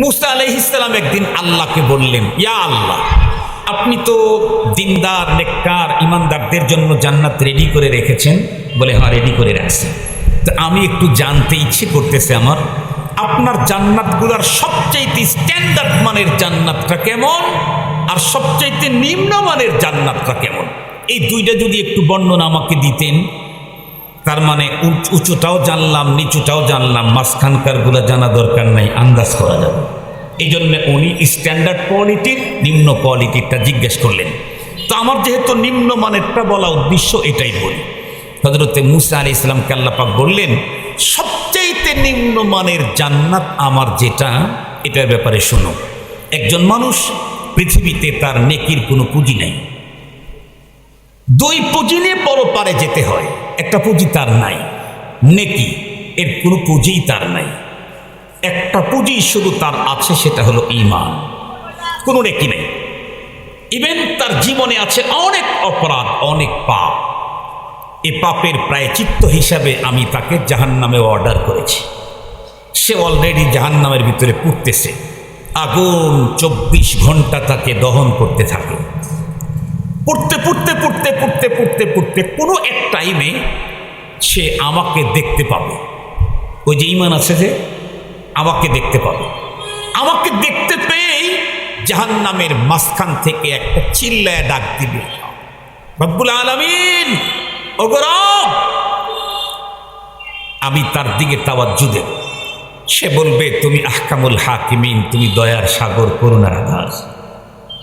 মুসা আলহিসাম একদিন আল্লাহকে বললেন, ইয়া আল্লাহ, আপনি তো দিনদার, নেককার, ইমানদারদের জন্য জান্নাত রেডি করে রেখেছেন? বলে হ্যাঁ রেডি করে রাখছি। তো আমি একটু জানতে ইচ্ছে করতেছে আমার, আপনার জান্নাতগুলোর সবচাইতে স্ট্যান্ডার্ড মানের জান্নাতটা কেমন? আর সবচাইতে নিম্নমানের জান্নাতটা কেমন? এই দুইটা যদি একটু বর্ণনা আমাকে দিতেন তার মানে উঁচ- উঁচুটাও জানলাম, নিচুটাও জানলাম মাঝখানকারগুলো জানা দরকার নাই, আন্দাজ করা যাবে। এই জন্য উনি স্ট্যান্ডার্ড কোয়ালিটির নিম্ন কোয়ালিটিরটা জিজ্ঞেস করলেন। তো আমার যেহেতু নিম্ন মানেরটা বলা উদ্দেশ্য এটাই বলি। হজরতে মুসা আলি ইসলামকে আল্লাপাক বললেন, সবচাইতে নিম্ন মানের জান্নাত আমার যেটা, এটার ব্যাপারে শোনো। একজন মানুষ পৃথিবীতে তার নেকির কোনো পুঁজি নেই। দুই পুঁজি নিয়ে বড় পারে যেতে হয়। একটা পুঁজি তার নাই। নেকি, এর কোনো পুঁজিই তার নাই। একটা পুঁজি শুধু তার আছে, সেটা হলো ইমান কোনো নেকি নেই। ইভেন তার জীবনে আছে অনেক অপরাধ, অনেক পাপ। এ পাপের প্রায় চিত্ত হিসাবে আমি তাকে জাহান নামে অর্ডার করেছি। সে অলরেডি জাহান নামের ভিতরে পুড়তেছে। আগুন চব্বিশ ঘণ্টা তাকে দহন করতে থাকে। পড়তে পড়তে পড়তে পড়তে পড়তে পড়তে কোনো এক টাইমে সে আমাকে দেখতে পাবে। ওই যে ইমান আছে যে, আমাকে দেখতে পাবে। আমাকে দেখতে পেয়েই জাহান নামের মাঝখান থেকে একটা চিল্লায় ডাক দিবে। রব্বুল আলমিন আমি তার দিকে তাওয়াজ্জু দেব। সে বলবে, তুমি আহকামুল হাকিমিন, তুমি দয়ার সাগর, করুণার আধার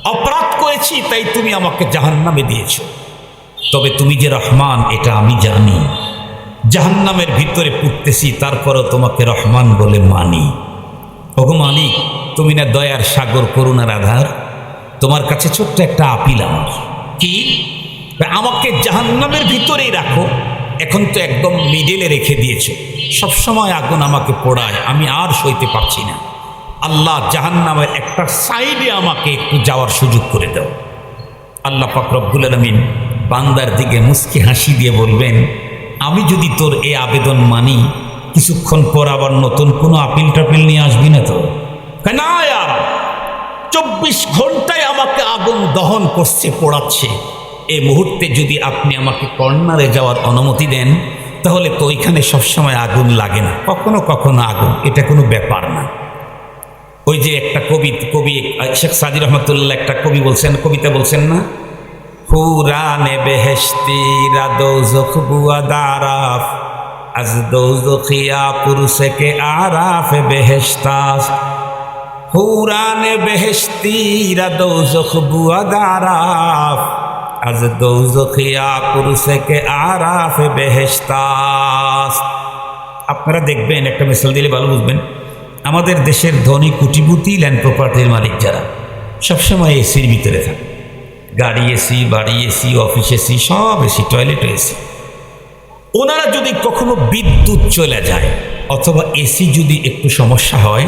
অপরাধ করেছি, তাই তুমি আমাকে জাহান্নামে দিয়েছ। তবে তুমি যে রহমান, এটা আমি জানি। জাহান্নামের ভিতরে পুড়তেছি, তারপরও তোমাকে রহমান বলে মানি। ওগো মালিক, তুমি না দয়ার সাগর, করুণার আধার? তোমার কাছে ছোট্ট একটা আপিল আমার। কি? আমাকে জাহান্নামের ভিতরেই রাখো। এখন তো একদম মিডেলে রেখে দিয়েছ। সবসময় আগুন আমাকে পোড়ায়, আমি আর সইতে পারছি না। আল্লাহ জাহান্নামের একটা সাইডে আমাকে একটু যাওয়ার সুযোগ করে দাও। আল্লাহ পাক রব্বুল আলমিন বান্দার দিকে মুস্কি হাসি দিয়ে বলবেন, আমি যদি তোর এই আবেদন মানি, কিছুক্ষণ পর আবার নতুন কোনো আপিল টাপিল নিয়ে আসবি না তো? না আর চব্বিশ ঘন্টায় আমাকে আগুন দহন করছে, পোড়াচ্ছে। এই মুহূর্তে যদি আপনি আমাকে কর্নারে যাওয়ার অনুমতি দেন, তাহলে তো ওইখানে সবসময় আগুন লাগে না। কখনো কখনো আগুন, এটা কোনো ব্যাপার না। ওই যে একটা কবি কবি, শেখ সাদি রহমতুল্লাহ একটা কবি বলছেন, কবিতা বলছেন না? হুরানে বেহেস্তি রাদৌজখ বুয়া দারাফ, আজ দৌজখিয়া পুরুষে কে আরাফ বেহেস্তাস হুরানে বেহেস্তি রাদৌজখ বুয়া দারাফ, আজ দৌজখিয়া পুরুষে কে আরাফ বেহেস্তাস আপনারা দেখবেন, একটা মিসাল দিলে ভালো বুঝবেন। আমাদের দেশের ধনী কুটিপুতি ল্যান্ড প্রপার্টির মালিক যারা, সবসময় এসির ভিতরে থাকে। গাড়ি এসি বাড়ি এসি অফিস এসি সব এসি টয়লেট এসি ওনারা যদি কখনো বিদ্যুৎ চলে যায় অথবা এসি যদি একটু সমস্যা হয়,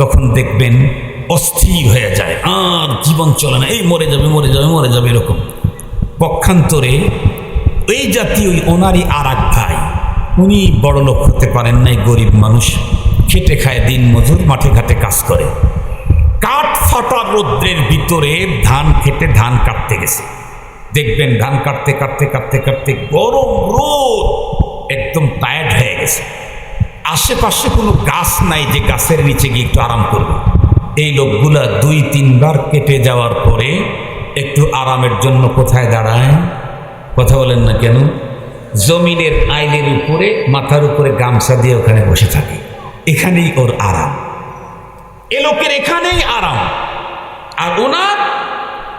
তখন দেখবেন অস্থির হয়ে যায়। আর জীবন চলে না। এই মরে যাবে মরে যাবে মরে যাবে এরকম। পক্ষান্তরে এই জাতীয় ওনারই আর এক ভাই, উনি বড় লোক হতে পারেন নাই, গরিব মানুষ। খেটে খায় দিন মজুর, মাঠে ঘাটে কাজ করে। কাঠ ফাটা রৌদ্রের ভিতরে ধান খেতে ধান কাটতে গেছে। দেখবেন ধান কাটতে কাটতে কাটতে কাটতে গরম রোদ একদম টায়ার্ড হয়ে গেছে। আশেপাশে কোনো গাছ নাই যে গাছের নিচে গিয়ে একটু আরাম করবে। এই লোকগুলা দুই, তিনবার কেটে যাওয়ার পরে একটু আরামের জন্য কোথায় দাঁড়ায়? কথা বলেন না কেন? জমিনের আইলের উপরে, মাথার উপরে গামছা দিয়ে ওখানে বসে থাকে। এখানেই ওর আরাম। এ লোকের এখানেই আরাম। আর ওনার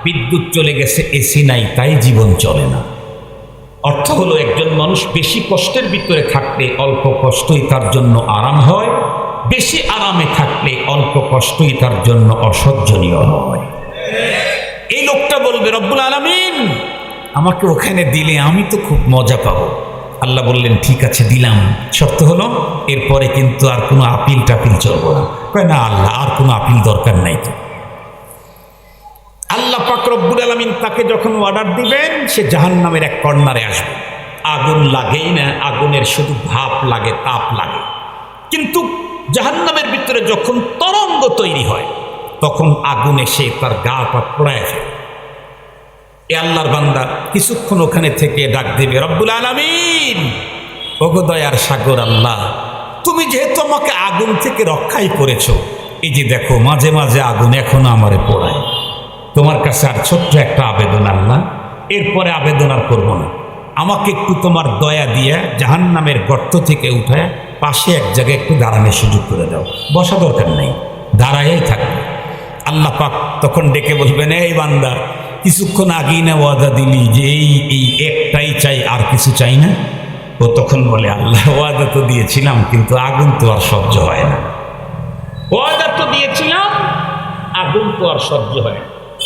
বিদ্যুৎ চলে গেছে, এসি নাই, তাই জীবন চলে না। অর্থ হলো একজন মানুষ বেশি কষ্টের ভিতরে থাকলে অল্প কষ্টই তার জন্য আরাম হয়, বেশি আরামে থাকলে অল্প কষ্টই তার জন্য অসহ্যনীয় হয়। এই লোকটা বলবে, রব্বুল আলমিন, আমাকে ওখানে দিলে আমি তো খুব মজা পাবো। আল্লাহ বললেন, ঠিক আছে, দিলাম। শর্ত হলো, এরপরে কিন্তু আর কোনো আপিল টাপিল চলবো না। কয়, না আল্লাহ, আর কোনো আপিল দরকার নাই তো। আল্লাহ পাক রব্বুল আলমিন তাকে যখন অর্ডার দিবেন, সে জাহান নামের এক কর্নারে আসবে। আগুন লাগেই না, আগুনের শুধু ভাপ লাগে, তাপ লাগে। কিন্তু জাহান্নামের ভিতরে যখন তরঙ্গ তৈরি হয়, তখন আগুন এসে তার গা পা পোড়ায় ফেলে। এ আল্লাহর বান্দা কিছুক্ষণ ওখানে থেকে ডাক দেবে, রব্বুল আলামিন, ওগো দয়ার সাগর আল্লাহ, তুমি যেহেতু আমাকে আগুন থেকে রক্ষাই করেছ, এই যে দেখো মাঝে মাঝে আগুন এখনও আমারে পোড়ায়। তোমার কাছে আর ছোট্ট একটা আবেদন আল্লাহ, এরপরে আবেদন আর করব না। আমাকে একটু তোমার দয়া দিয়ে জাহান্নামের গর্ত থেকে উঠে পাশে এক জায়গায় একটু দাঁড়ানোর সুযোগ করে দাও। বসা দরকার নেই দাঁড়াইয়াই থাকবে। আল্লাহ পাক তখন ডেকে বলবেন, এই বান্দা কিছুক্ষণ আগেই না ওয়াদা দিলি যে এই এই একটাই চাই, আর কিছু চাই না? ও তখন বলে, আল্লাহ, ওয়াদা তো দিয়েছিলাম, কিন্তু আগুন তো আর সহ্য হয় না। ওয়াদা তো দিয়েছিলাম, আগুন তো আর সহ্য হয়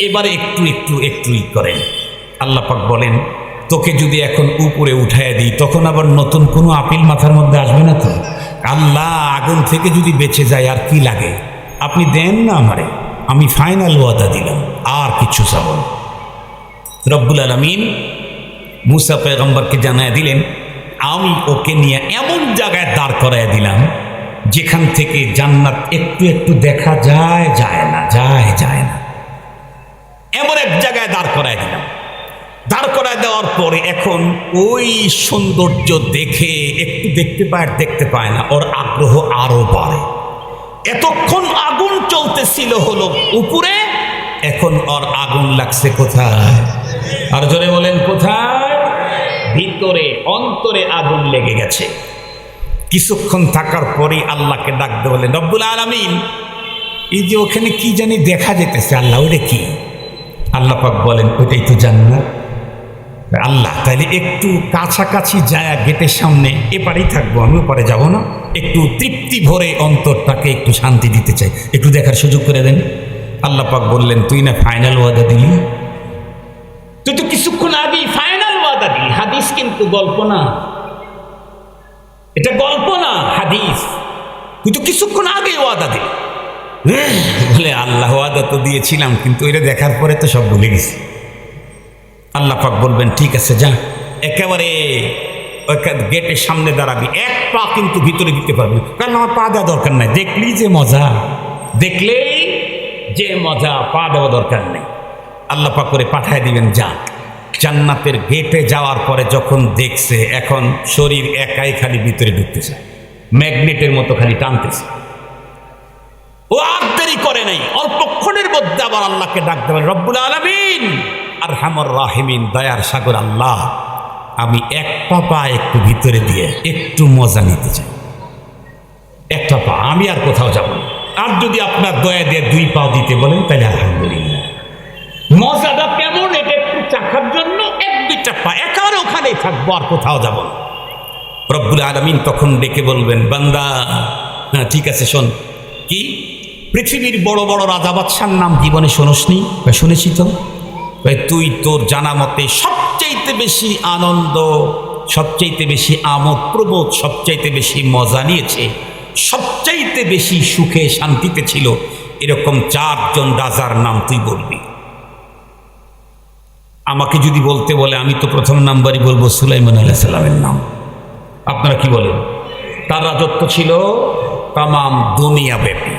এবারে একটু একটু একটুই করেন। আল্লাহ পাক বলেন, তোকে যদি এখন উপরে উঠায় দিই, তখন আবার নতুন কোনো আপিল মাথার মধ্যে আসবে না তো? আল্লাহ, আগুন থেকে যদি বেঁচে যায়, আর কি লাগে? আপনি দেন না আমারে, আমি ফাইনাল ওয়াদা দিলাম, আর কিছু চাব না। রব্বুল আলমিন মুসা পেগম্বরকে জানায় দিলেন, আমি ওকে নিয়ে এমন জায়গায় দাঁড় করায় দিলাম, যেখান থেকে জান্নাত একটু একটু দেখা যায় যায় না, যায় যায় না। এমন এক জায়গায় দাঁড় করায় দিলাম। দাঁড় করায় দেওয়ার পরে এখন ওই সৌন্দর্য দেখে একটু দেখতে পায় দেখতে পায় না, ওর আগ্রহ আরও বাড়ে। এতক্ষণ আগুন চলতেছিল হলো উপরে এখন ওর আগুন লাগছে কোথায়? আর জোরে বলেন, কোথায়? ভিতরে, অন্তরে আগুন লেগে গেছে। কিছুক্ষণ থাকার পরেই আল্লাহকে ডাকতে বলেন রব্বুল আলামিন, এই যে ওখানে কি জানি দেখা যেতেছে, আল্লাহ ওটা কি? আল্লাহ পাক বলেন, ওইটাই তো জান্নাত। আল্লাহ তাহলে একটু কাছাকাছি যায় গেটের সামনে, এপারেই থাকব, আমি ওপারে যাব না। একটু তৃপ্তি ভরে অন্তরটাকে একটু শান্তি দিতে চাই। একটু দেখার সুযোগ করে দেন। আল্লাহ পাক বললেন তুই না ফাইনাল ওয়াদা দিলি? তুই তো কিছুক্ষণ আগেই ফাইনাল ওয়াদা দিলি। হাদিস কিন্তু গল্প না। এটা গল্প না হাদিস। তুই তো কিছুক্ষণ আগেই ওয়াদা দিলি। হ্যাঁ, বলে আল্লাহ ওয়াদা তো দিয়েছিলাম কিন্তু এটা দেখার পরে তো সব ভুলে গেছি। আল্লাহ পাক বলবেন ঠিক আছে যা। একেবারে গেটের সামনে দাঁড়াবি। এক পা কিন্তু ভিতরে দিতে পারবি। কারণ আমার পা দেওয়া দরকার নাই। দেখলি যে মজা? দেখলেই যে মজা পা দেওয়া দরকার নেই। আল্লাহ পাক করে পাঠায় দিবেন যা জান্নাতের গেটে যাওয়ার পরে যখন দেখছে, এখন শরীর একাই খালি ভিতরে ঢুকতেছে। ম্যাগনেটের মতো খালি টানতেছে। ও আর দেরি করে নাই অল্পক্ষণের মধ্যে আবার আল্লাহকে ডাক দেবেন, রব্বুল আলমিন! আর হামর রাহিমিন, দয়ার সাগর, আল্লাহ, আমি একটা পা একটু ভিতরে দিয়ে একটু মজা নিতে চাই। একটা পা, আমি আর কোথাও যাব না। আর যদি আপনার দয়া দিয়ে দুই পা দিতে বলেন, তাহলে আলহামদুলিল্লাহ। মজাটা কেমন? এটা একটু চাখার জন্য এক দুইটা পা। একার ওখানেই থাকব, আর কোথাও যাব না। আলমিন তখন ডেকে বলবেন, বান্দা হ্যাঁ ঠিক আছে, শোন। কি? পৃথিবীর বড় বড় রাজা বাদশার নাম জীবনে শোনসনি? বা শুনেছি তো। তুই তোর জানা মতে সবচাইতে বেশি আনন্দ, সবচাইতে বেশি আমোদ প্রবোধ, সবচাইতে বেশি মজা নিয়েছে। সবচাইতে বেশি সুখে শান্তিতে ছিল এরকম চারজন রাজার নাম তুই বলবি। আমাকে যদি বলতে বলে, আমি তো প্রথম নাম্বারই বলব সুলাইমান আলাহ সাল্লামের নাম। আপনারা কি বলেন? তার রাজত্ব ছিল তামাম দুনিয়া ব্যাপী।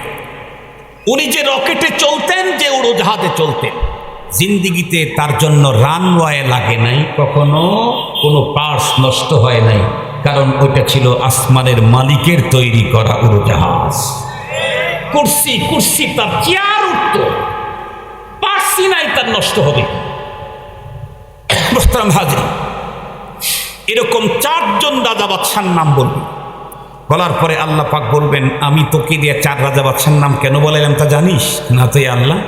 উনি যে রকেটে চলতেন, যে উড়োজাহাজে চলতেন, জিন্দিগিতে তার জন্য রানওয়ে লাগে নাই, কখনো কোনো পার্স নষ্ট হয় নাই। কারণ ওইটা ছিল আসমানের মালিকের তৈরি করা উড়োজাহাজ কুর্সি কুর্সি তার চেয়ার উঠত। পার্সি নাই তার নষ্ট হবে। এরকম চারজন রাজা বাদশার নাম বলবে। বলার পরে আল্লাহ পাক বলবেন, আমি তোকে দিয়ে চার রাজা বাদশার নাম কেন বলাইলাম তা জানিস? না তো আল্লাহ।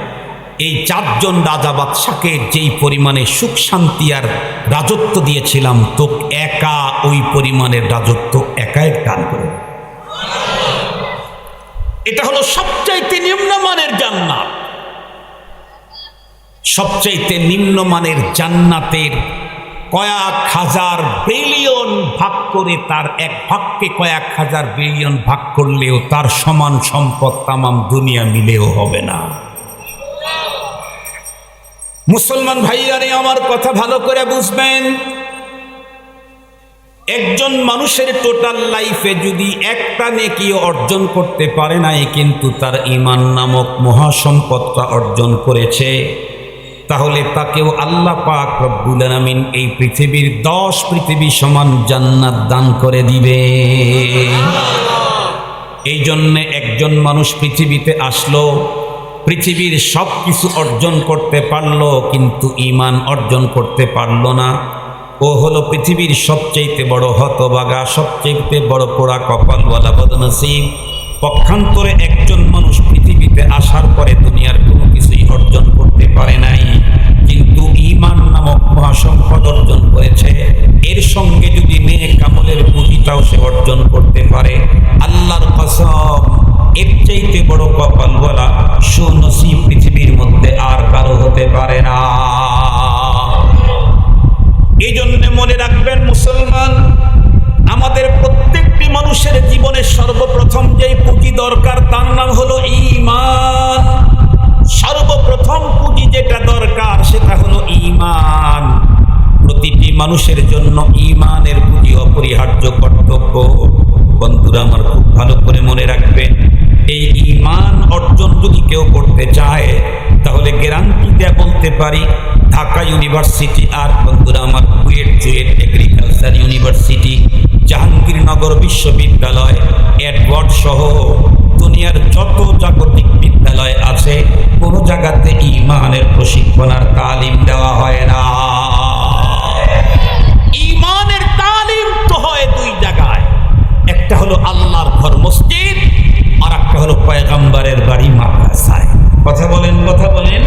এই চারজন রাজা বাদশাকে যেই পরিমাণে সুখ, শান্তি আর রাজত্ব দিয়েছিলাম, তো একা ওই পরিমাণের রাজত্ব একাই দান করে এটা হলো সবচাইতে নিম্নমানের জান্নাত। সবচাইতে নিম্নমানের জান্নাতের কয়েক হাজার বিলিয়ন ভাগ করে তার এক ভাগকে কয়েক হাজার বিলিয়ন ভাগ করলেও তার সমান সম্পদ তামাম দুনিয়া মিলেও হবে না। মুসলমান ভাইয়ারে আমার কথা ভালো করে বুঝবেন। একজন মানুষের টোটাল লাইফে যদি একটা নেকি অর্জন করতে পারে নাই কিন্তু তার ইমান নামক মহাসম্পদটা অর্জন করেছে তাহলে তাকেও আল্লাহ পাক রব্বুল আলামিন এই পৃথিবীর দশ পৃথিবী সমান জান্নাত দান করে দিবে। এই জন্যে একজন মানুষ পৃথিবীতে আসলো পৃথিবীর সব কিছু অর্জন করতে পারল, কিন্তু ইমান অর্জন করতে পারল না। ও হলো পৃথিবীর সবচেয়ে বড় হতবাগা সবচেয়ে বড় পোড়া কপালওয়ালা বদনসিব। পক্ষান্তরে একজন মানুষ পৃথিবীতে আসার পরে দুনিয়ার কোনো কিছুই অর্জন করতে পারে নাই। কিন্তু ইমান নামক মহাসম্পদ অর্জন করেছে। এর সঙ্গে যদি মেয়ে কামলের পুঁজিটাও সে অর্জন করতে পারে। আল্লাহর কসম এর চাইতে বড় কপাল বলা সুনসিব পৃথিবীর মধ্যে আর কারও হতে পারে না। এই জন্য মনে রাখবেন, মুসলমান, আমাদের প্রত্যেকটি মানুষের জীবনে সর্বপ্রথম যেই পুঁজি দরকার, তার নাম হলো ঈমান। সর্বপ্রথম পুঁজি যেটা দরকার, সেটা হলো ইমান প্রতিটি মানুষের জন্য ঈমানের পুঁজি অপরিহার্য কর্তব্য। বন্ধুরা, আমার খুব ভালো করে মনে রাখবেন এই ইমান অর্জন যদি কেউ করতে চায়, তাহলে গ্যারান্টি দেয়া বলতে পারি, ঢাকা ইউনিভার্সিটি আর বন্ধুরা আমার কুয়েট জুয়েট এগ্রিকালচার ইউনিভার্সিটি জাহাঙ্গীরনগর বিশ্ববিদ্যালয় এডওয়ার্ড সহ দুনিয়ার যত জাগতিক বিদ্যালয় আছে, কোনো জায়গাতে ইমানের প্রশিক্ষণ আর তালিম দেওয়া হয় না। ইমানের তালিম তো হয় দুই জায়গায়। একটা হলো আল্লাহর ঘর মসজিদ আর একটা হলো পয়গাম্বারের বাড়ি মাদ্রাসায়। কথা বলেন কথা বলেন।